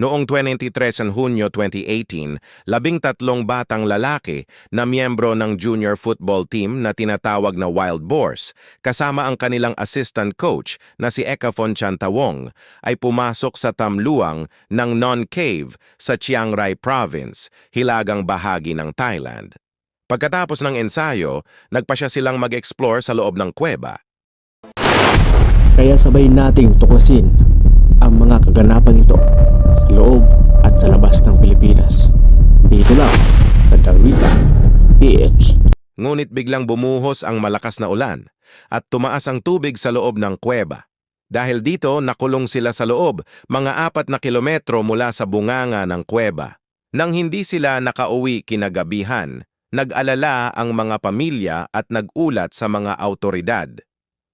Noong 23 ng Hunyo 2018, labing tatlong batang lalaki na miyembro ng junior football team na tinatawag na Wild Boars, kasama ang kanilang assistant coach na si Ekafon Chantawong, ay pumasok sa tamluang ng Non-Cave sa Chiang Rai Province, hilagang bahagi ng Thailand. Pagkatapos ng ensayo, nagpa siya silang mag-explore sa loob ng kuweba. Kaya sabay nating tuklasin ang mga kaganapan nito loob at sa labas ng Pilipinas. Dito lang sa Darwita PH. Ngunit biglang bumuhos ang malakas na ulan at tumaas ang tubig sa loob ng kuweba. Dahil dito, nakulong sila sa loob, mga apat na kilometro mula sa bunganga ng kuweba. Nang hindi sila nakauwi kinagabihan, nag-alala ang mga pamilya at nagulat sa mga autoridad.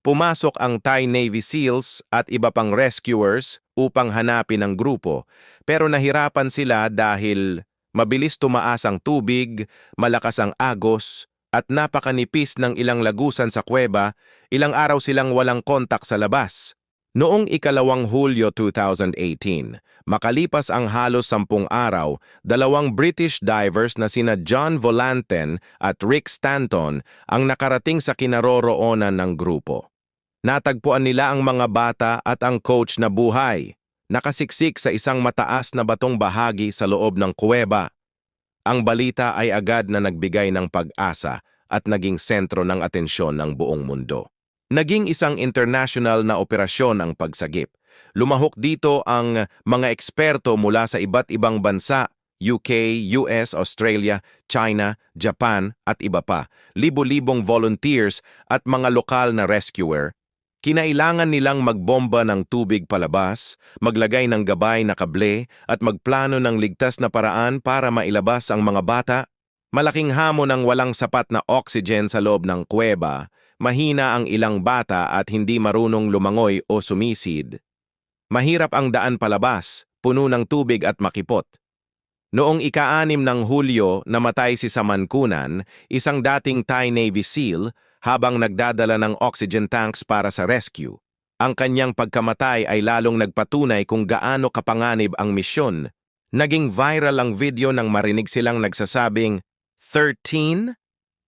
Pumasok ang Thai Navy SEALs at iba pang rescuers upang hanapin ang grupo, pero nahirapan sila dahil mabilis tumaas ang tubig, malakas ang agos, at napakanipis ng ilang lagusan sa kuweba, ilang araw silang walang kontak sa labas. Noong ikalawang Hulyo 2018, makalipas ang halos sampung araw, dalawang British divers na sina John Volanten at Rick Stanton ang nakarating sa kinaroroonan ng grupo. Natagpuan nila ang mga bata at ang coach na buhay, nakasiksik sa isang mataas na batong bahagi sa loob ng kuweba. Ang balita ay agad na nagbigay ng pag-asa at naging sentro ng atensyon ng buong mundo. Naging isang international na operasyon ang pagsagip. Lumahok dito ang mga eksperto mula sa iba't ibang bansa, UK, US, Australia, China, Japan at iba pa, libo-libong volunteers at mga lokal na rescuer Kinailangan nilang magbomba ng tubig palabas, maglagay ng gabay na kable at magplano ng ligtas na paraan para mailabas ang mga bata. Malaking hamon ng walang sapat na oxygen sa loob ng kuweba, mahina ang ilang bata at hindi marunong lumangoy o sumisid. Mahirap ang daan palabas, puno ng tubig at makipot. Noong ika-anim ng Hulyo, namatay si Samankunan, isang dating Thai Navy SEAL, habang nagdadala ng oxygen tanks para sa rescue. Ang kanyang pagkamatay ay lalong nagpatunay kung gaano kapanganib ang misyon. Naging viral ang video nang marinig silang nagsasabing, 13?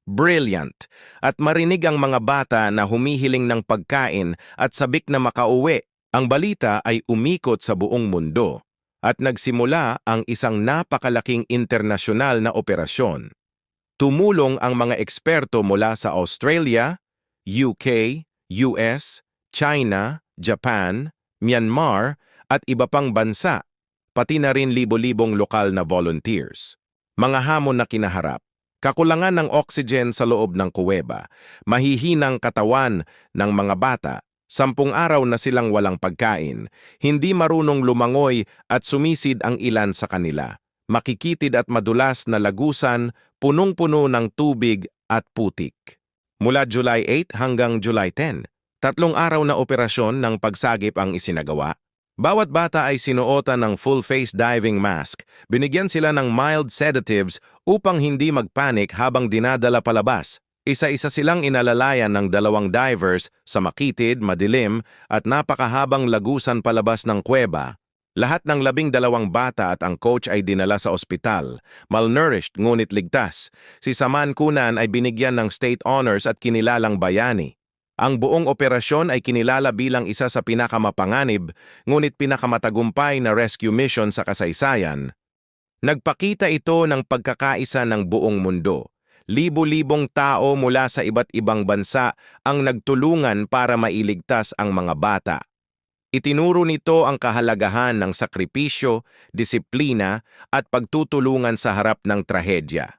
Brilliant! At marinig ang mga bata na humihiling ng pagkain at sabik na makauwi. Ang balita ay umikot sa buong mundo at nagsimula ang isang napakalaking internasyonal na operasyon. Tumulong ang mga eksperto mula sa Australia, UK, US, China, Japan, Myanmar at iba pang bansa, pati na rin libo-libong lokal na volunteers. Mga hamon na kinaharap, kakulangan ng oxygen sa loob ng kuweba, mahihinang katawan ng mga bata, sampung araw na silang walang pagkain, hindi marunong lumangoy at sumisid ang ilan sa kanila makikitid at madulas na lagusan, punong-puno ng tubig at putik. Mula July 8 hanggang July 10, tatlong araw na operasyon ng pagsagip ang isinagawa. Bawat bata ay sinuotan ng full-face diving mask. Binigyan sila ng mild sedatives upang hindi magpanik habang dinadala palabas. Isa-isa silang inalalayan ng dalawang divers sa makitid, madilim at napakahabang lagusan palabas ng kuweba lahat ng labing dalawang bata at ang coach ay dinala sa ospital, malnourished ngunit ligtas. Si Saman Kunan ay binigyan ng state honors at kinilalang bayani. Ang buong operasyon ay kinilala bilang isa sa pinakamapanganib ngunit pinakamatagumpay na rescue mission sa kasaysayan. Nagpakita ito ng pagkakaisa ng buong mundo. Libo-libong tao mula sa iba't ibang bansa ang nagtulungan para mailigtas ang mga bata. Itinuro nito ang kahalagahan ng sakripisyo, disiplina at pagtutulungan sa harap ng trahedya.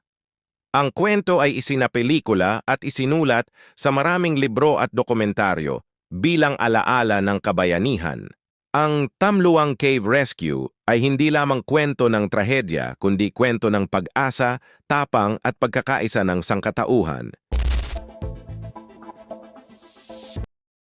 Ang kwento ay isinapelikula at isinulat sa maraming libro at dokumentaryo bilang alaala ng kabayanihan. Ang Tamluang Cave Rescue ay hindi lamang kwento ng trahedya kundi kwento ng pag-asa, tapang at pagkakaisa ng sangkatauhan.